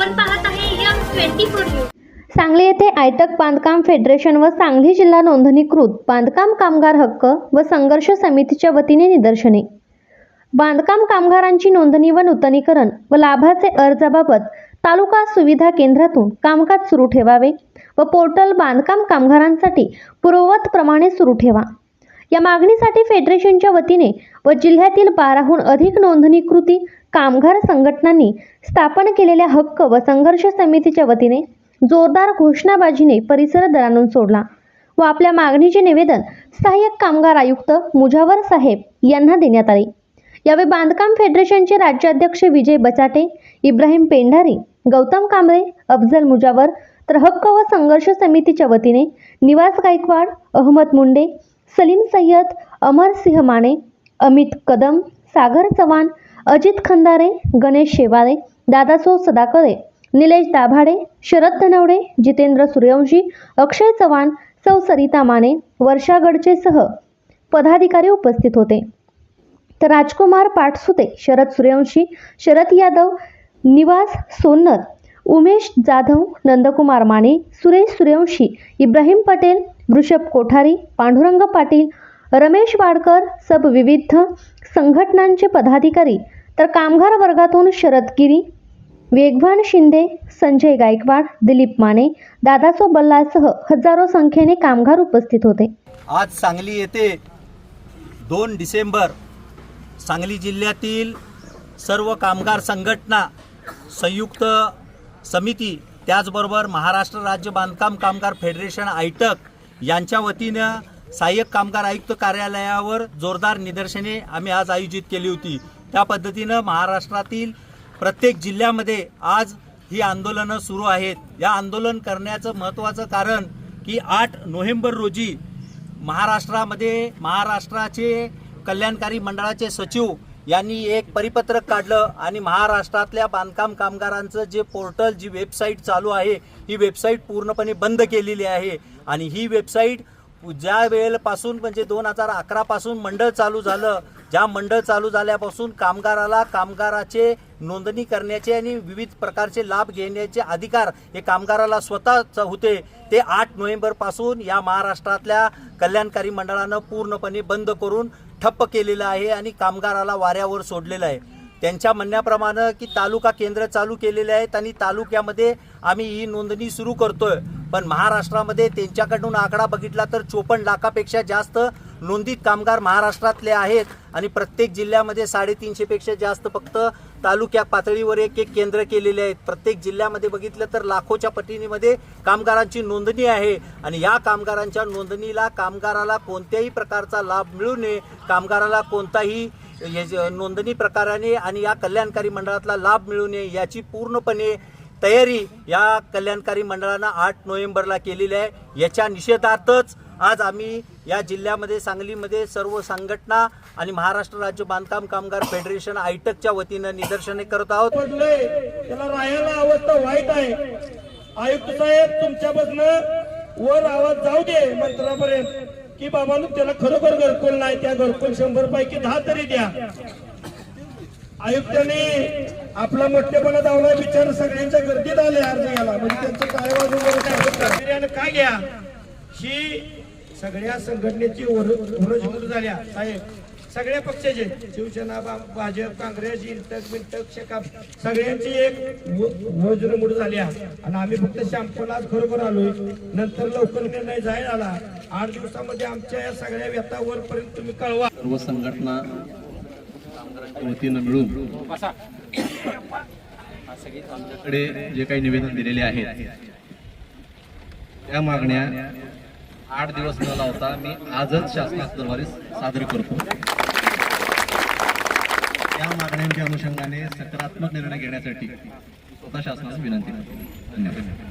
आपण पाहत आहे M twenty four news. Sangli येथे आयटक बांधकाम फेडरेशन व सांगली जिल्हा नोंदणीकृत बांधकाम कामगार हक्क व संघर्ष समितीच्या वतीने निदर्शने. बांधकाम कामगारांची नोंदणी व नूतनीकरण व लाभाचे अर्जाबाबत तालुका सुविधा केंद्रातून कामकाज सुरू ठेवावे व पोर्टल बांधकाम कामगारांसाठी पूर्ववत प्रमाणे सुरू ठेवा. या मागणीसाठी फेडरेशनच्या वतीने व जिल्ह्यातील बाराहून अधिक नोंदणीकृती कामगार संघटनांनी स्थापन केलेल्या हक्क व संघर्ष समितीच्या वतीने जोरदार घोषणाबाजीने परिसर दरानून सोडला व आपल्या मागणीचे निवेदन सहाय्यक कामगार आयुक्त मुजावर साहेब यांना देण्यात आले. यावेळी बांधकाम फेडरेशनचे राज्याध्यक्ष विजय बचाटे इब्राहिम पेंढारी गौतम कांबळे अफजल मुजावर तर हक्क व संघर्ष समितीच्या वतीने निवास गायकवाड अहमद मुंडे सलीम सय्यद अमरसिंह माने अमित कदम सागर चव्हाण अजित खंदारे गणेश शेवाळे दादासो सदाकळे निलेश दाभाडे शरद धनवडे जितेंद्र सूर्यवंशी अक्षय चव्हाण सौ सरिता माने वर्षा गडचेसह पदाधिकारी उपस्थित होते. तर राजकुमार पाटसुते शरद सूर्यवंशी शरद यादव निवास सोन्नर उमेश जाधव नंदकुमार माने सुरेश सूर्यवंशी इब्राहिम पटेल वृषभ कोठारी पांडुरंग पाटील रमेश वाडकर सब विविध संघटनांचे पदाधिकारी तर कामगार वर्गातून शरद गिरी वेगवान शिंदे संजय गायकवाड दिलीप माने दादासो बल्लासह हजारो संख्येने कामगार उपस्थित होते. आज सांगली येथे दोन डिसेंबर सांगली जिल्ह्यातील सर्व कामगार संघटना संयुक्त समिती त्याचबरोबर महाराष्ट्र राज्य बांधकाम कामगार फेडरेशन आयटक यांच्या वतीनं सहाय्यक कामगार आयुक्त कार्यालयावर जोरदार निदर्शने आम्ही आज आयोजित केली होती. त्या पद्धतीनं महाराष्ट्रातील प्रत्येक जिल्ह्यामध्ये आज ही आंदोलनं सुरू आहेत. या आंदोलन करण्याचं महत्त्वाचं कारण की आठ नोव्हेंबर रोजी महाराष्ट्रामध्ये महाराष्ट्राचे कल्याणकारी मंडळाचे सचिव यांनी एक परिपत्रक काढलं आणि महाराष्ट्रातल्या बांधकाम कामगारांचं जे पोर्टल जी वेबसाईट चालू आहे ही वेबसाईट पूर्णपणे बंद केलेली आहे. आणि ही वेबसाईट ज्या वेळेपासून म्हणजे दोन हजार अकरापासून मंडळ चालू झालं ज्या मंडळ चालू झाल्यापासून कामगाराला कामगाराचे नोंदणी करण्याचे आणि विविध प्रकारचे लाभ घेण्याचे अधिकार हे कामगाराला स्वतःच होते ते आठ नोव्हेंबरपासून या महाराष्ट्रातल्या कल्याणकारी मंडळानं पूर्णपणे बंद करून ठप्प केलेलं आहे आणि कामगाराला वाऱ्यावर सोडलेलं आहे. त्यांच्या म्हणण्याप्रमाणे की तालुका केंद्र चालू केलेले आहेत आणि तालुक्यामध्ये आम्ही ही नोंदणी सुरू करतोय. पण महाराष्ट्रामध्ये त्यांच्याकडून आकडा बघितला तर चोपन्न लाखापेक्षा जास्त नोंदित कामगार महाराष्ट्रातले आहेत. आणि प्रत्येक जिल्ह्यामध्ये साडेतीनशेपेक्षा जास्त फक्त तालुक्या पातळीवर एक एक केंद्र केलेले आहेत. प्रत्येक जिल्ह्यामध्ये बघितलं तर लाखोच्या पटीनीमध्ये कामगारांची नोंदणी आहे. आणि या कामगारांच्या नोंदणीला कामगाराला कोणत्याही प्रकारचा लाभ मिळू नये कामगाराला कोणताही नोंदणी प्रकाराने आणि या कल्याणकारी मंडळातला लाभ मिळू नये याची पूर्णपणे तयारी या कल्याणकारी मंडळानं आठ नोव्हेंबरला केलेली आहे. याच्या निषेधार्थच आज आम्ही या जिल्ह्यामध्ये सांगलीमध्ये सर्व संघटना आणि महाराष्ट्र राज्य बांधकाम कामगार फेडरेशन आयटकच्या वतीनं निदर्शने करत आहोत. त्याला राहायला अवस्था वाईट आहे. आयुक्त साहेब तुमच्यापासून वर आवाज जाऊ दे मंत्रापर्यंत की बाबा त्याला खरोखर घरकुल नाही त्या घरकुल शंभर पैकी दहा तरी द्या. आयुक्तांनी आपला मोठेपणा दावला बिचार सगळ्यांच्या गर्दीत आले अर्ज घ्यायला. म्हणजे त्यांचं काय वाजून काय घ्या? ही सगळ्या संघटनेची झाल्या. साहेब सगळ्या पक्षाचे. शिवसेना भाजप काँग्रेस इंटक मिंटक शेकाप सगळ्यांची एक वज्रमूड झाल्या. आणि आम्ही फक्त शॅम्पूला आज खरोखर आलोय. नंतर लवकर निर्णय जाहीर आला आठ दिवसामध्ये आमच्या या सगळ्या व्यथा वरपर्यंत तुम्ही कळवा. सर्व संघटना वतीनं मिळून आमच्याकडे जे काही निवेदन दिलेले आहेत त्या मागण्या आठ दिवस न लावता मी आजच शासनात दरबारी सादर करतो. त्या मागण्यांच्या अनुषंगाने सकारात्मक निर्णय घेण्यासाठी स्वतः शासनाला विनंती करतो. धन्यवाद.